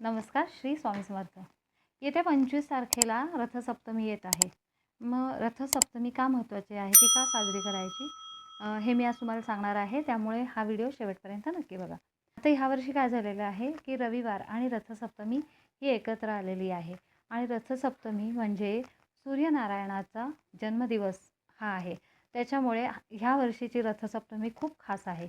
नमस्कार श्री स्वामी समर्थ. येत्या पंचवीस तारखेला रथसप्तमी येत आहे. मग रथसप्तमी का महत्त्वाची आहे? ती का साजरी करायची? हे मी आज तुम्हाला सांगणार आहे. त्यामुळे हा व्हिडिओ शेवटपर्यंत नक्की बघा. आता ह्यावर्षी काय झालेलं आहे की रविवार आणि रथसप्तमी ही एकत्र आलेली आहे. आणि रथसप्तमी म्हणजे सूर्यनारायणाचा जन्मदिवस हा आहे. त्याच्यामुळे ह्या वर्षीची रथसप्तमी खूप खास आहे.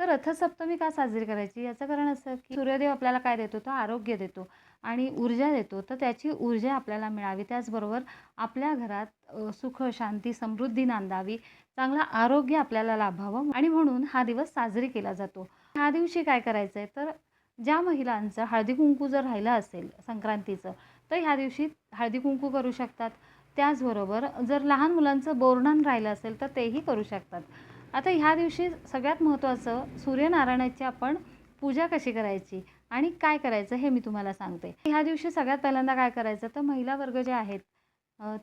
तर रथसप्तमी का साजरी करायची? याचं कारण असं की सूर्यदेव आपल्याला काय देतो? तो आरोग्य देतो आणि ऊर्जा देतो. तर त्याची ऊर्जा आपल्याला मिळावी. त्याचबरोबर आपल्या घरात सुख शांती समृद्धी नांदावी. चांगलं आरोग्य आपल्याला लाभावं आणि म्हणून हा दिवस साजरी केला जातो. ह्या दिवशी काय करायचं आहे तर ज्या महिलांचं हळदी कुंकू जर राहिलं असेल संक्रांतीचं तर ह्या दिवशी हळदी कुंकू करू शकतात. त्याचबरोबर जर लहान मुलांचं बोरणान राहिलं असेल तर तेही करू शकतात. आता ह्या दिवशी सगळ्यात महत्त्वाचं सूर्यनारायणाची आपण पूजा कशी करायची आणि काय करायचं हे मी तुम्हाला सांगते. ह्या दिवशी सगळ्यात पहिल्यांदा काय करायचं तर महिला वर्ग जे आहेत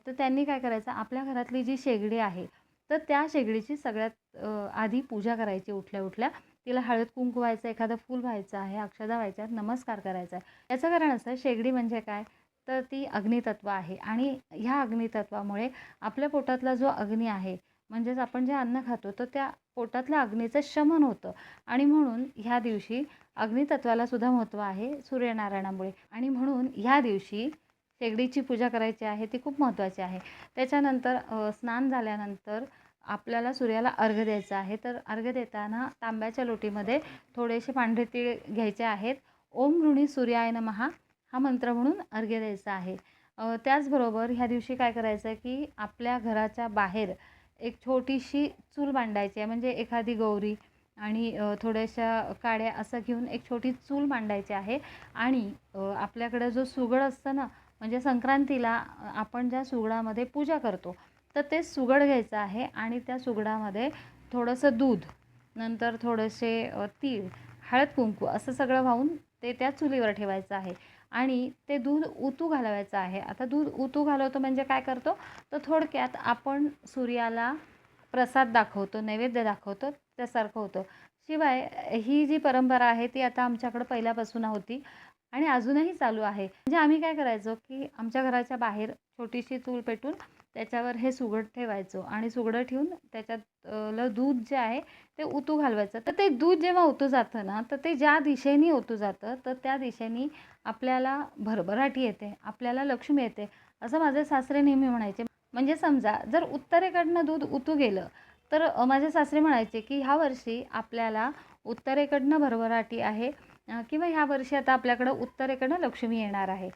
तर त्यांनी काय करायचं आपल्या घरातली जी शेगडी आहे तर त्या शेगडीची सगळ्यात आधी पूजा करायची उठल्या उठल्या. तिला हळद कुंकू व्हायचं एखादं फूल व्हायचं आहे अक्षदा व्हायच्या नमस्कार करायचा आहे. याचं कारण असं शेगडी म्हणजे काय तर ती अग्नितत्व आहे. आणि ह्या अग्नितत्वामुळे आपल्या पोटातला जो अग्नी आहे म्हणजेच आपण जे अन्न खातो तर त्या पोटातल्या अग्नीचं शमन होतं. आणि म्हणून ह्या दिवशी अग्नितत्वाला सुद्धा महत्त्व आहे सूर्यनारायणामुळे. आणि म्हणून ह्या दिवशी शेगडीची पूजा करायची आहे ती खूप महत्त्वाची आहे. त्याच्यानंतर स्नान झाल्यानंतर आपल्याला सूर्याला अर्घ द्यायचं आहे. तर अर्घ्य देताना तांब्याच्या लोटीमध्ये थोडेसे पांढरे तीळ घ्यायचे आहेत. ओम ऋणी सूर्याय नमहा हा मंत्र म्हणून अर्घ्य द्यायचा आहे. त्याचबरोबर ह्या दिवशी काय करायचं आहे की आपल्या घराच्या बाहेर एक छोटीशी चूल मांडायची आहे. म्हणजे एखादी गौरी आणि थोड्याशा काड्या असं घेऊन एक छोटी चूल मांडायची आहे. आणि आपल्याकडं जो सुगड असतं ना म्हणजे संक्रांतीला आपण ज्या सुगडामध्ये पूजा करतो तर ते सुगड घ्यायचं आहे आणि त्या सुगडामध्ये थोडंसं दूध नंतर थोडेसे तीळ हळद कुंकू असं सगळं वाहून ते त्या चुलीवर ठेवायचं आहे. आणि ते दूध उतू घालवायचं आहे. आता दूध उतू घालवतो म्हणजे काय करतो? तर थोडक्यात आपण सूर्याला प्रसाद दाखवतो नैवेद्य दाखवतो त्यासारखं होतं. शिवाय ही जी परंपरा आहे ती आता आमच्याकडं पहिल्यापासून होती. आणि अजूनही चालू आहे. म्हणजे आम्ही काय करायचो की आमच्या घराच्या बाहेर छोटीशी चूल पेटून त्याच्यावर हे सुगड ठेवायचो आणि सुगडं ठेवून त्याच्यात दूध जे आहे ते उतू घालवायचं. तर ते दूध जेव्हा ओतू जातं ना तर ते ज्या दिशेने ओतू जातं तर त्या दिशेने आपल्याला भरभराटी येते आपल्याला लक्ष्मी येते असं माझे सासरे नेहमी म्हणायचे. म्हणजे समजा जर उत्तरेकडनं दूध उतू गेलं तर माझे सासरे म्हणायचे की ह्या वर्षी आपल्याला उत्तरेकडनं भरभराटी आहे किंवा ह्या वर्षी आता आपल्याकडं उत्तरेकडं लक्ष्मी येणार आहे.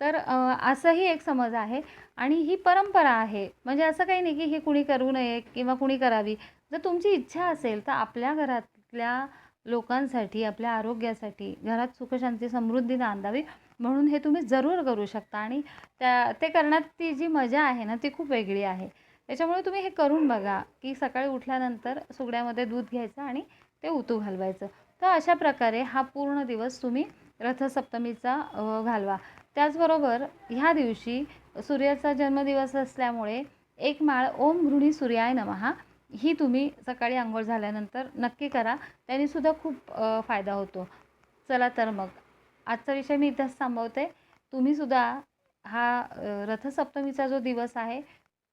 तर असंही एक समज आहे. आणि ही परंपरा आहे. म्हणजे असं काही नाही की हे कुणी करू नये किंवा कुणी करावी. जर तुमची इच्छा असेल तर आपल्या घरातल्या लोकांसाठी आपल्या आरोग्यासाठी घरात सुखशांती समृद्धी नांदावी. म्हणून हे तुम्ही जरूर करू शकता. आणि त्या ते करण्यात ती जी मजा आहे ना ती खूप वेगळी आहे. त्याच्यामुळे तुम्ही हे करून बघा की सकाळी उठल्यानंतर सुगड्यामध्ये दूध घ्यायचं आणि ते उतू घालवायचं. तर अशा प्रकारे हा पूर्ण दिवस तुम्ही रथसप्तमीचा घालवा. त्याचबरोबर ह्या दिवशी सूर्याचा जन्मदिवस असल्यामुळे एक माळ ओम गृणी सूर्याय नमहा ही तुम्ही सकाळी आंघोळ झाल्यानंतर नक्की करा. त्यानेसुद्धा खूप फायदा होतो. चला तर मग आजचा विषय मी इथंच थांबवते. तुम्हीसुद्धा हा रथसप्तमीचा जो दिवस आहे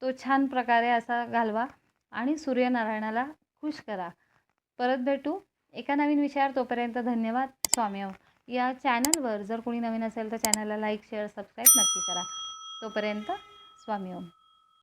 तो छान प्रकारे असा घालवा आणि सूर्यनारायणाला खुश करा. परत भेटू. एका नवीन विषयावर तोपर्यंत धन्यवाद स्वामी ओम. या चॅनलवर जर कोणी नवीन असेल तर चॅनलला लाईक शेअर सबस्क्राईब नक्की करा तोपर्यंत स्वामी ओम